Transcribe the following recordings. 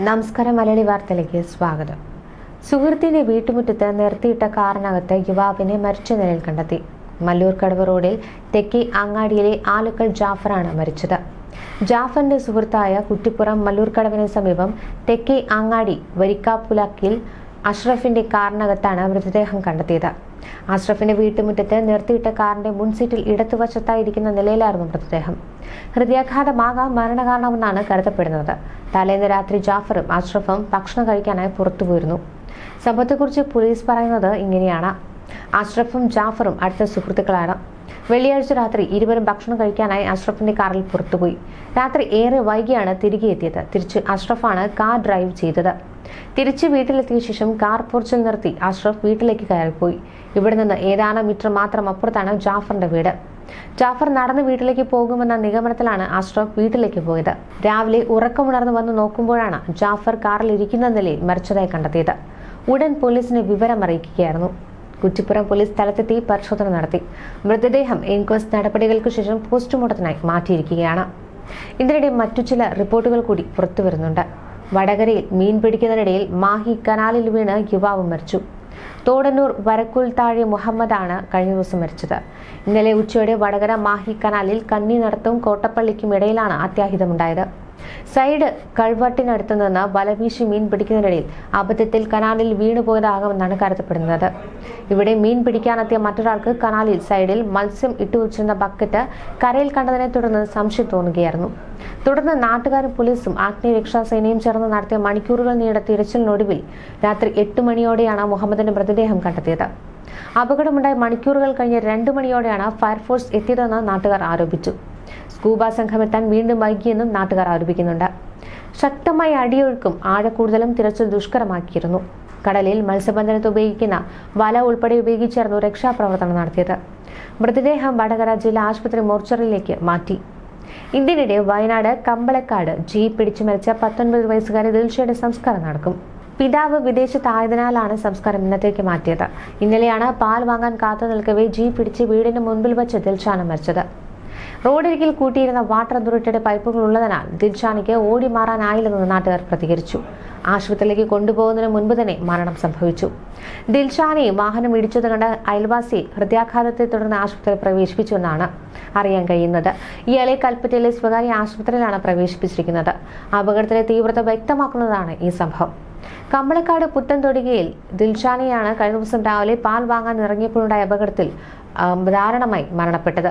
നമസ്കാരം മലയാളി വാർത്തയിലേക്ക് സ്വാഗതം. സുഹൃത്തിന്റെ വീട്ടുമുറ്റത്ത് നിർത്തിയിട്ട കാറിനകത്ത് യുവാവിനെ മരിച്ച നിലയിൽ കണ്ടെത്തി. മല്ലൂർ കടവ് റോഡിൽ തെക്കേ അങ്ങാടിയിലെ ആലുക്കൽ ജാഫറാണ് മരിച്ചത്. ജാഫറിന്റെ സുഹൃത്തായ കുറ്റിപ്പുറം മല്ലൂർ കടവിന് സമീപം തെക്കേ അങ്ങാടി വരിക്കാപ്പുലക്കിൽ അഷ്റഫിന്റെ കാറിനകത്താണ് മൃതദേഹം കണ്ടെത്തിയത്. അഷ്റഫിന്റെ വീട്ടുമുറ്റത്ത് നിർത്തിയിട്ട കാറിന്റെ മുൻസീറ്റിൽ ഇടതുവശത്തായിരിക്കുന്ന നിലയിലായിരുന്നു മൃതദേഹം. ഹൃദയാഘാതമാകാം മരണകാരണമെന്നാണ് കരുതപ്പെടുന്നത്. തലേന്ന് രാത്രി ജാഫറും അഷ്റഫും ഭക്ഷണം കഴിക്കാനായി പുറത്തുപോയിരുന്നു. സംഭവത്തെക്കുറിച്ച് പോലീസ് പറയുന്നത് ഇങ്ങനെയാണ്. അഷ്റഫും ജാഫറും അടുത്ത സുഹൃത്തുക്കളാണ്. വെള്ളിയാഴ്ച രാത്രി ഇരുവരും ഭക്ഷണം കഴിക്കാനായി അഷ്റഫിന്റെ കാറിൽ പുറത്തുപോയി. രാത്രി ഏറെ വൈകിയാണ് തിരികെ എത്തിയത്. തിരിച്ച് അഷ്റഫാണ് കാർ ഡ്രൈവ് ചെയ്തത്. തിരിച്ച് വീട്ടിലെത്തിയ ശേഷം കാർ പോർച്ചിൽ നിർത്തി അഷ്റഫ് വീട്ടിലേക്ക് കയറിപ്പോയി. ഇവിടെ നിന്ന് ഏതാനും മീറ്റർ മാത്രം അപ്പുറത്താണ് ജാഫറിന്റെ വീട്. ജാഫർ നടന്ന് വീട്ടിലേക്ക് പോകുമെന്ന നിഗമനത്തിലാണ് അഷ്റഫ് വീട്ടിലേക്ക് പോയത്. രാവിലെ ഉറക്കമുണർന്നു വന്ന് നോക്കുമ്പോഴാണ് ജാഫർ കാറിൽ ഇരിക്കുന്ന നിലയിൽ മരിച്ചതായി കണ്ടെത്തിയത്. ഉടൻ പോലീസിനെ വിവരം അറിയിക്കുകയായിരുന്നു കുറ്റിപ്പുറം പോലീസ് സ്ഥലത്തെത്തി പരിശോധന നടത്തി. മൃതദേഹം ഇൻക്വസ്റ്റ് നടപടികൾക്ക് ശേഷം പോസ്റ്റ്മോർട്ടത്തിനായി മാറ്റിയിരിക്കുകയാണ്. ഇതിനിടെ മറ്റു ചില റിപ്പോർട്ടുകൾ കൂടി പുറത്തുവരുന്നുണ്ട് വടകരയിൽ മീൻ പിടിക്കുന്നതിനിടയിൽ മാഹി കനാലിൽ വീണ് യുവാവ് മരിച്ചു. തോടന്നൂർ വരക്കുൽ താഴെ മുഹമ്മദാണ് കഴിഞ്ഞ ദിവസം മരിച്ചത്. ഇന്നലെ ഉച്ചയോടെ വടകര മാഹി കനാലിൽ കന്നി നടത്തും കോട്ടപ്പള്ളിക്കും ഇടയിലാണ് അത്യാഹിതമുണ്ടായത്. സൈഡ് കൾവട്ടിനടുത്തു നിന്ന് വലവീശി മീൻ പിടിക്കുന്നതിനിടയിൽ അബദ്ധത്തിൽ കനാലിൽ വീണുപോയതാകാമെന്നാണ് കരുതപ്പെടുന്നത്. ഇവിടെ മീൻ പിടിക്കാനെത്തിയ മറ്റൊരാൾക്ക് കനാലിൽ സൈഡിൽ മത്സ്യം ഇട്ടുവച്ചിരുന്ന ബക്കറ്റ് കരയിൽ കണ്ടതിനെ തുടർന്ന് സംശയം തോന്നുകയായിരുന്നു. തുടർന്ന് നാട്ടുകാരും പോലീസും ആഗ്നേയ രക്ഷാസേനയും ചേർന്ന് നടത്തിയ മണിക്കൂറുകൾ നീണ്ട തിരച്ചിലിനൊടുവിൽ രാത്രി എട്ട് മണിയോടെയാണ് മുഹമ്മദിന്റെ മൃതദേഹം കണ്ടെത്തിയത്. അപകടമുണ്ടായ മണിക്കൂറുകൾ കഴിഞ്ഞ് രണ്ട് മണിയോടെയാണ് ഫയർഫോഴ്സ് എത്തിയതെന്ന് നാട്ടുകാർ ആരോപിച്ചു. സ്കൂബ സംഘമെത്താൻ വീണ്ടും വൈകിയെന്നും നാട്ടുകാർ ആരോപിക്കുന്നുണ്ട്. ശക്തമായ അടിയൊഴുക്കും ആഴക്കൂടുതലും തിരച്ചിൽ ദുഷ്കരമാക്കിയിരുന്നു. കടലിൽ മത്സ്യബന്ധനത്തിന് ഉപയോഗിക്കുന്ന വല ഉൾപ്പെടെ ഉപയോഗിച്ചായിരുന്നു രക്ഷാപ്രവർത്തനം നടത്തിയത്. മൃതദേഹം വടകര ജില്ലാ ആശുപത്രി മോർച്ചറിയിലേക്ക് മാറ്റി. ഇതിനിടെ വയനാട് കമ്പളക്കാട് ജീപ്പ് പിടിച്ചു മരിച്ച പത്തൊൻപത് വയസ്സുകാരി ദിൽഷയുടെ സംസ്കാരം നടക്കും. പിതാവ് വിദേശത്തായതിനാലാണ് സംസ്കാരം ഇന്നത്തേക്ക് മാറ്റിയത്. ഇന്നലെയാണ് പാൽ വാങ്ങാൻ കാത്തു നിൽക്കവേ ജീപ്പ് പിടിച്ച് വീടിന് മുൻപിൽ വെച്ച് ദിൽഷാണ് മരിച്ചത്. റോഡരികിൽ കൂട്ടിയിരുന്ന വാട്ടർ അതോറിറ്റിയുടെ പൈപ്പുകൾ ഉള്ളതിനാൽ ദിൽഷാനിക്ക് ഓടി മാറാനായില്ലെന്ന് നാട്ടുകാർ പ്രതികരിച്ചു. ആശുപത്രിയിലേക്ക് കൊണ്ടുപോകുന്നതിന് മുൻപ് തന്നെ മരണം സംഭവിച്ചു. ദിൽഷാനെ വാഹനം ഇടിച്ചത് കണ്ട അയൽവാസി ഹൃദയാഘാതത്തെ തുടർന്ന് ആശുപത്രിയിൽ പ്രവേശിപ്പിച്ചുവെന്നാണ് അറിയാൻ കഴിയുന്നത്. ഇയാളെ കൽപ്പറ്റയിലെ സ്വകാര്യ ആശുപത്രിയിലാണ് പ്രവേശിപ്പിച്ചിരിക്കുന്നത്. അപകടത്തിലെ തീവ്രത വ്യക്തമാക്കുന്നതാണ് ഈ സംഭവം. കമ്പളക്കാട് പുത്തൻതൊടികയിൽ ദിൽഷാനെയാണ് കഴിഞ്ഞ ദിവസം രാവിലെ പാൽ വാങ്ങാൻ ഇറങ്ങിയപ്പോഴുണ്ടായ അപകടത്തിൽ ദാരുണമായി മരണപ്പെട്ടത്.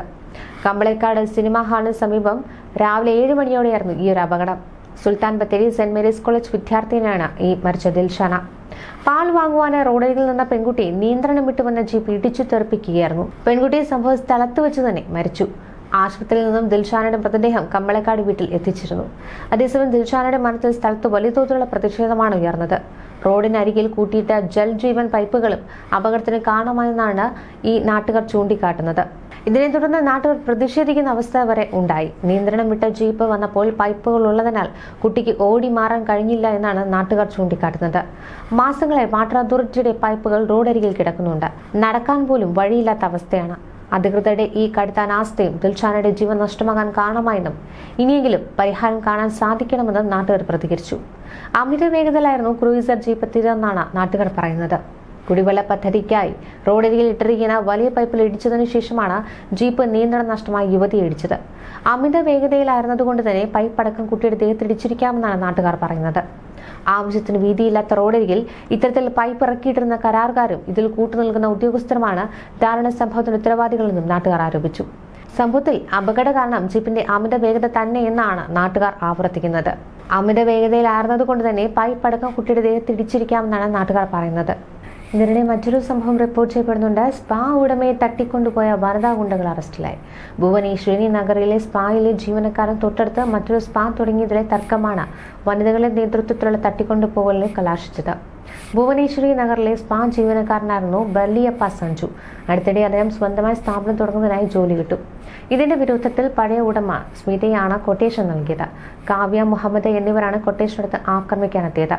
കമ്പളക്കാട് സിനിമാ ഹാളിന് സമീപം രാവിലെ ഏഴ് മണിയോടെയായിരുന്നു ഈ ഒരു അപകടം. Sultan Bathery saint Mary's college വിദ്യാർത്ഥിനിയാണ് ഈ മരിച്ച ദിൽഷാന. പാൽ വാങ്ങുവാൻ റോഡരികിൽ നിന്ന പെൺകുട്ടി നിയന്ത്രണം വിട്ടുവന്ന ജീപ്പ് ഇടിച്ചു തെറിപ്പിക്കുകയായിരുന്നു. പെൺകുട്ടി സംഭവ സ്ഥലത്ത് വെച്ച് തന്നെ മരിച്ചു. ആശുപത്രിയിൽ നിന്നും ദിൽഷാനയുടെ മൃതദേഹം കമ്പളക്കാട് വീട്ടിൽ എത്തിച്ചിരുന്നു. അതേസമയം ദിൽഷാനയുടെ മരണത്തിൽ സ്ഥലത്ത് വലിയ തോതിലുള്ള പ്രതിഷേധമാണ് ഉയർന്നത്. റോഡിനരികിൽ കൂട്ടിയിട്ട ജൽ ജീവൻ പൈപ്പുകളും അപകടത്തിന് കാരണമായെന്നാണ് ഈ നാട്ടുകാർ ചൂണ്ടിക്കാട്ടുന്നത്. ഇതിനെ തുടർന്ന് നാട്ടുകാർ പ്രതിഷേധിക്കുന്ന അവസ്ഥ വരെ ഉണ്ടായി. നിയന്ത്രണം വിട്ട ജീപ്പ് വന്നപ്പോൾ പൈപ്പുകൾ ഉള്ളതിനാൽ കുട്ടിക്ക് ഓടി മാറാൻ കഴിഞ്ഞില്ല എന്നാണ് നാട്ടുകാർ ചൂണ്ടിക്കാട്ടുന്നത്. മാസങ്ങളെ വാട്ടർ അതോറിറ്റിയുടെ പൈപ്പുകൾ റോഡരികിൽ കിടക്കുന്നുണ്ട്. നടക്കാൻ പോലും വഴിയില്ലാത്ത അവസ്ഥയാണ്. അധികൃതരുടെ ഈ കടുത്ത അനാസ്ഥയും ദിൽഷാനയുടെ ജീവൻ നഷ്ടമാകാൻ കാരണമായെന്നും ഇനിയെങ്കിലും പരിഹാരം കാണാൻ സാധിക്കണമെന്നും നാട്ടുകാർ പ്രതികരിച്ചു. അമിത വേഗതയിലായിരുന്നു ക്രൂയിസർ ജീപ്പ് എത്തിയതെന്നാണ് നാട്ടുകാർ പറയുന്നത്. കുടിവെള്ള പദ്ധതിക്കായി റോഡരികിൽ ഇട്ടിരിക്കുന്ന വലിയ പൈപ്പിൽ ഇടിച്ചതിനു ശേഷമാണ് ജീപ്പ് നിയന്ത്രണം നഷ്ടമായി യുവതിയെ ഇടിച്ചത്. അമിത വേഗതയിലായിരുന്നതുകൊണ്ട് തന്നെ പൈപ്പ് അടക്കം കുട്ടിയുടെ ദേഹത്തിടിച്ചിരിക്കാമെന്നാണ് നാട്ടുകാർ പറയുന്നത്. ആവശ്യത്തിന് വീതിയില്ലാത്ത റോഡരികിൽ ഇത്തരത്തിൽ പൈപ്പ് ഇറക്കിയിട്ടിരുന്ന കരാറുകാരും ഇതിൽ കൂട്ടുനിൽക്കുന്ന ഉദ്യോഗസ്ഥരുമാണ് ദാരുണ സംഭവത്തിന് ഉത്തരവാദികളെന്നും നാട്ടുകാർ ആരോപിച്ചു. സംഭവത്തിൽ അപകട കാരണം ജീപ്പിന്റെ അമിത വേഗത തന്നെയെന്നാണ് നാട്ടുകാർ ആവർത്തിക്കുന്നത്. അമിത വേഗതയിലായിരുന്നതുകൊണ്ട് തന്നെ പൈപ്പ് അടക്കം കുട്ടിയുടെ ദേഹത്തിടിച്ചിരിക്കാമെന്നാണ് നാട്ടുകാർ പറയുന്നത്. ഇതിനിടെ മറ്റൊരു സംഭവം റിപ്പോർട്ട് ചെയ്യപ്പെടുന്നുണ്ട്. സ്പാ ഉടമയെ തട്ടിക്കൊണ്ടുപോയ വനിതാ ഗുണ്ടകൾ അറസ്റ്റിലായി. ഭുവനേശ്വരി നഗറിലെ സ്പായിലെ ജീവനക്കാരൻ തൊട്ടടുത്ത് മറ്റൊരു സ്പാ തുടങ്ങിയതിലെ തർക്കമാണ് വനിതകളുടെ നേതൃത്വത്തിലുള്ള തട്ടിക്കൊണ്ടുപോകലിനെ കലാശിച്ചത്. ഭുവനേശ്വരി നഗറിലെ സ്പാ ജീവനക്കാരനായിരുന്നു ബർലിയപ്പ സഞ്ജു. അടുത്തിടെ അദ്ദേഹം സ്വന്തമായി സ്ഥാപനം തുടങ്ങുന്നതിനായി ജോലി കിട്ടും. ഇതിന്റെ വിരോധത്തിൽ പഴയ ഉടമ സ്മിതയാണ് കൊട്ടേഷൻ നൽകിയത്. കാവ്യ മുഹമ്മദ് എന്നിവരാണ് കൊട്ടേഷൻ എടുത്ത് ആക്രമിക്കാനെത്തിയത്.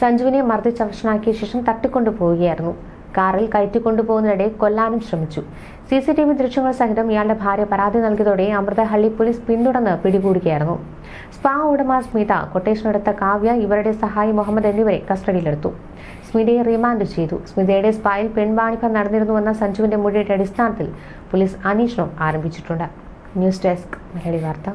സഞ്ജുവിനെ മർദ്ദിച്ചവശനാക്കിയ ശേഷം തട്ടിക്കൊണ്ടുപോവുകയായിരുന്നു. കാറിൽ കയറ്റിക്കൊണ്ടുപോകുന്നതിനിടെ കൊല്ലാനും ശ്രമിച്ചു. സി സി ടി വി ദൃശ്യങ്ങൾ സഹിതം ഇയാളുടെ ഭാര്യ പരാതി നൽകിയതോടെ അമൃതഹള്ളി പോലീസ് പിന്തുടർന്ന് പിടികൂടുകയായിരുന്നു. സ്പാ ഉടമ സ്മിത കൊട്ടേഷൻ എടുത്ത കാവ്യ ഇവരുടെ സഹായി മുഹമ്മദ് എന്നിവരെ കസ്റ്റഡിയിലെടുത്തു. സ്മിതയെ റിമാൻഡ് ചെയ്തു. സ്മിതയുടെ സ്പായിൽ പെൺവാണിഭം നടന്നിരുന്നുവെന്ന സഞ്ജുവിന്റെ മൊഴിയുടെ അടിസ്ഥാനത്തിൽ പോലീസ് അന്വേഷണം ആരംഭിച്ചിട്ടുണ്ട്. ന്യൂസ് ഡെസ്ക് മലയാളി വാർത്ത.